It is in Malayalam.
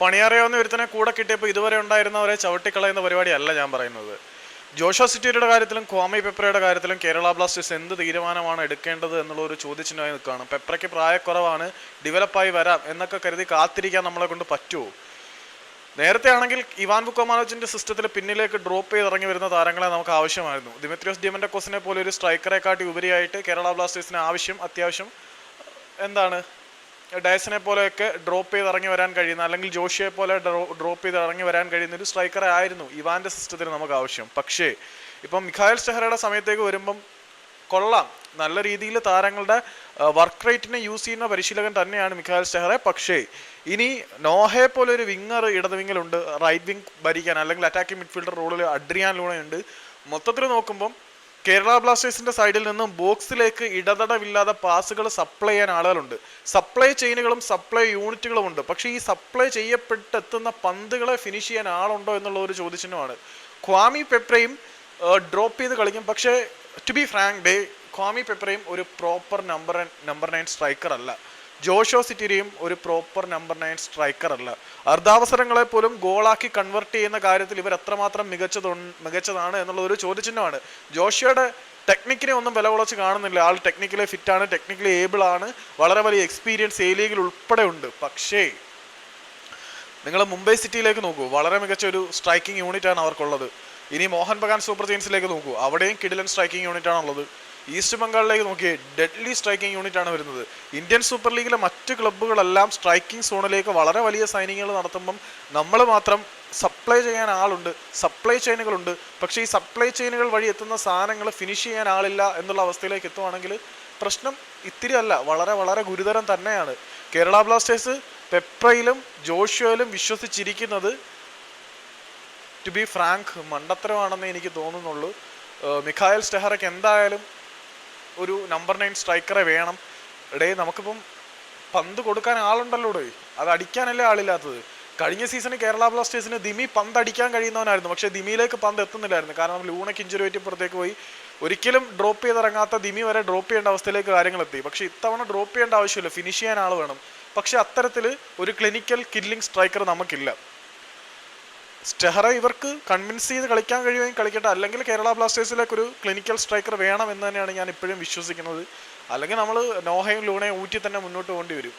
പണിയറിയാവുന്ന ഒരുത്തനെ കൂടെ കിട്ടിയപ്പോൾ ഇതുവരെ ഉണ്ടായിരുന്നവരെ ചവിട്ടിക്കളയുന്ന പരിപാടിയല്ല ഞാൻ പറയുന്നത്. ജോഷോ സിറ്റിയുടെ കാര്യത്തിലും ക്വാമി പെപ്രയുടെ കാര്യത്തിലും കേരള ബ്ലാസ്റ്റേഴ്സ് എന്ത് തീരുമാനമാണ് എടുക്കേണ്ടത് എന്നുള്ള ഒരു ചോദ്യചിഹ്നമായി നിൽക്കുകയാണ്. പെപ്രയ്ക്ക് പ്രായക്കുറവാണ് ഡെവലപ്പായി വരാം എന്നൊക്കെ കരുതി കാത്തിരിക്കാൻ നമ്മളെ കൊണ്ട് പറ്റുമോ? നേരത്തെ ആണെങ്കിൽ ഇവാൻ ബുക്കോമാനോജിന്റെ സിസ്റ്റത്തിൽ പിന്നിലേക്ക് ഡ്രോപ്പ് ചെയ്ത് ഇറങ്ങി വരുന്ന താരങ്ങളെ നമുക്ക് ആവശ്യമായിരുന്നു. ദിമിത്രിയോസ് കോസിനെ പോലെ ഒരു സ്ട്രൈക്കറെ കാട്ടി ഉപരിയായിട്ട് കേരള ബ്ലാസ്റ്റേഴ്സിന് ആവശ്യം അത്യാവശ്യം എന്താണ്? ഡയസിനെ പോലെയൊക്കെ ഡ്രോപ്പ് ചെയ്ത് ഇറങ്ങി വരാൻ കഴിയുന്ന അല്ലെങ്കിൽ ജോഷിയെ പോലെ ഡ്രോപ്പ് ചെയ്ത് ഇറങ്ങി വരാൻ കഴിയുന്ന ഒരു സ്ട്രൈക്കറെ ആയിരുന്നു ഇവാന്റെ സിസ്റ്റത്തിന് നമുക്ക് ആവശ്യം. പക്ഷേ ഇപ്പം മിഖായൽ സ്റ്റെഹറയുടെ സമയത്തേക്ക് വരുമ്പം കൊള്ളാം. നല്ല രീതിയിൽ താരങ്ങളുടെ വർക്ക് റേറ്റിനെ യൂസ് ചെയ്യുന്ന പരിശീലകൻ തന്നെയാണ് മിഖായൽ സ്റ്റെഹറെ പക്ഷേ ഇനി നോഹെ പോലെ ഒരു വിങ്ങർ ഇടത് വിങ്ങിലുണ്ട് റൈറ്റ് വിങ് ഭരിക്കാൻ അല്ലെങ്കിൽ അറ്റാക്കിംഗ് മിഡ്ഫീൽഡർ റോളിൽ അഡ്രിയാൻ ലൂണയുണ്ട്. മൊത്തത്തിൽ നോക്കുമ്പം കേരള ബ്ലാസ്റ്റേഴ്സിന്റെ സൈഡിൽ നിന്നും ബോക്സിലേക്ക് ഇടതടവില്ലാതെ പാസുകൾ സപ്ലൈ ചെയ്യാൻ ആളുകളുണ്ട്. സപ്ലൈ ചെയിനുകളും സപ്ലൈ യൂണിറ്റുകളും ഉണ്ട്. പക്ഷേ ഈ സപ്ലൈ ചെയ്യപ്പെട്ടെത്തുന്ന പന്തുകളെ ഫിനിഷ് ചെയ്യാൻ ആളുണ്ടോ എന്നുള്ള ഒരു ചോദ്യചിഹ്നമാണ്. ക്വാമി പെപ്രയും ഡ്രോപ്പ് ചെയ്ത് കളിക്കും. പക്ഷേ to be frank the Kwame പെപ്രയും ഒരു proper number number nine striker അല്ല ജോഷോ സിറ്റിരിയും ഒരു പ്രോപ്പർ നമ്പർ നയൻ സ്ട്രൈക്കർ അല്ല. അർദ്ധാവസരങ്ങളെ പോലും ഗോളാക്കി കൺവെർട്ട് ചെയ്യുന്ന കാര്യത്തിൽ ഇവർ എത്രമാത്രം മികച്ചതു മികച്ചതാണ് എന്നുള്ള ഒരു ചോദ്യചിഹ്നമാണ്. ജോഷിയുടെ ടെക്നിക്കിനെ ഒന്നും വില കുറച്ച് കാണുന്നില്ല. ആൾ ടെക്നിക്കലി ഫിറ്റാണ് ടെക്നിക്കലി ഏബിൾ ആണ്. വളരെ വലിയ എക്സ്പീരിയൻസ് എ ലീഗിൽ ഉൾപ്പെടെ ഉണ്ട്. പക്ഷേ നിങ്ങൾ മുംബൈ സിറ്റിയിലേക്ക് നോക്കൂ. വളരെ മികച്ച ഒരു സ്ട്രൈക്കിംഗ് യൂണിറ്റാണ് അവർക്കുള്ളത്. ഇനി മോഹൻ ബഗാൻ സൂപ്പർ ജെയിൻസിലേക്ക് നോക്കൂ. അവിടെയും കിഡിലൻ സ്ട്രൈക്കിംഗ് യൂണിറ്റ് ആണുള്ളത്. ഈസ്റ്റ് ബംഗാളിലേക്ക് നോക്കിയേ ഡെഡ്ലി സ്ട്രൈക്കിംഗ് യൂണിറ്റ് ആണ് വരുന്നത്. ഇന്ത്യൻ സൂപ്പർ ലീഗിലെ മറ്റ് ക്ലബ്ബുകളെല്ലാം സ്ട്രൈക്കിംഗ് സോണിലേക്ക് വളരെ വലിയ സൈനിങ്ങുകൾ നടത്തുമ്പം നമ്മൾ മാത്രം സപ്ലൈ ചെയ്യാൻ ആളുണ്ട് സപ്ലൈ ചെയിനുകളുണ്ട് പക്ഷേ ഈ സപ്ലൈ ചെയിനുകൾ വഴി എത്തുന്ന സാധനങ്ങൾ ഫിനിഷ് ചെയ്യാൻ ആളില്ല എന്നുള്ള അവസ്ഥയിലേക്ക് എത്തുവാണെങ്കിൽ പ്രശ്നം ഇത്തിരി അല്ല വളരെ വളരെ ഗുരുതരം തന്നെയാണ്. കേരള ബ്ലാസ്റ്റേഴ്സ് പെപ്രയിലും ജോഷ്യോയിലും വിശ്വസിച്ചിരിക്കുന്നത് ടു ബി ഫ്രാങ്ക് മണ്ടത്തരമാണെന്ന് എനിക്ക് തോന്നുന്നുള്ളൂ. മിഖായൽ സ്റ്റെഹറയ്ക്ക് എന്തായാലും ഒരു നമ്പർ നയൻ സ്ട്രൈക്കറെ വേണം. ഇടേ നമുക്കിപ്പം പന്ത് കൊടുക്കാൻ ആളുണ്ടല്ലോ ഡേ അത് അടിക്കാനല്ലേ ആളില്ലാത്തത്. കഴിഞ്ഞ സീസണിൽ കേരള ബ്ലാസ്റ്റേഴ്സിന് ദിമി പന്ത് അടിക്കാൻ കഴിയുന്നവനായിരുന്നു. പക്ഷേ ദിമിയിലേക്ക് പന്ത് എത്തുന്നില്ലായിരുന്നു. കാരണം ലൂണയ്ക്ക് ഇഞ്ചുറി പുറത്തേക്ക് പോയി. ഒരിക്കലും ഡ്രോപ്പ് ചെയ്തിറങ്ങാത്ത ദിമി വരെ ഡ്രോപ്പ് ചെയ്യേണ്ട അവസ്ഥയിലേക്ക് കാര്യങ്ങൾ എത്തി പക്ഷേ ഇത്തവണ ഡ്രോപ്പ് ചെയ്യേണ്ട ആവശ്യമില്ല. ഫിനിഷ് ചെയ്യാൻ ആൾ വേണം. പക്ഷേ അത്തരത്തിൽ ഒരു ക്ലിനിക്കൽ കില്ലിംഗ് സ്ട്രൈക്കർ നമുക്കില്ല. സ്റ്റെഹറ ഇവർക്ക് കൺവിൻസ് ചെയ്ത് കളിക്കാൻ കഴിയുമെങ്കിൽ കളിക്കട്ടെ. അല്ലെങ്കിൽ കേരള ബ്ലാസ്റ്റേഴ്സിലേക്ക് ഒരു ക്ലിനിക്കൽ സ്ട്രൈക്കർ വേണം എന്ന് തന്നെയാണ് ഞാൻ ഇപ്പോഴും വിശ്വസിക്കുന്നത്. അല്ലെങ്കിൽ നമ്മൾ നോഹയും ലൂണയും ഊറ്റി തന്നെ മുന്നോട്ട് പോകേണ്ടി വരും.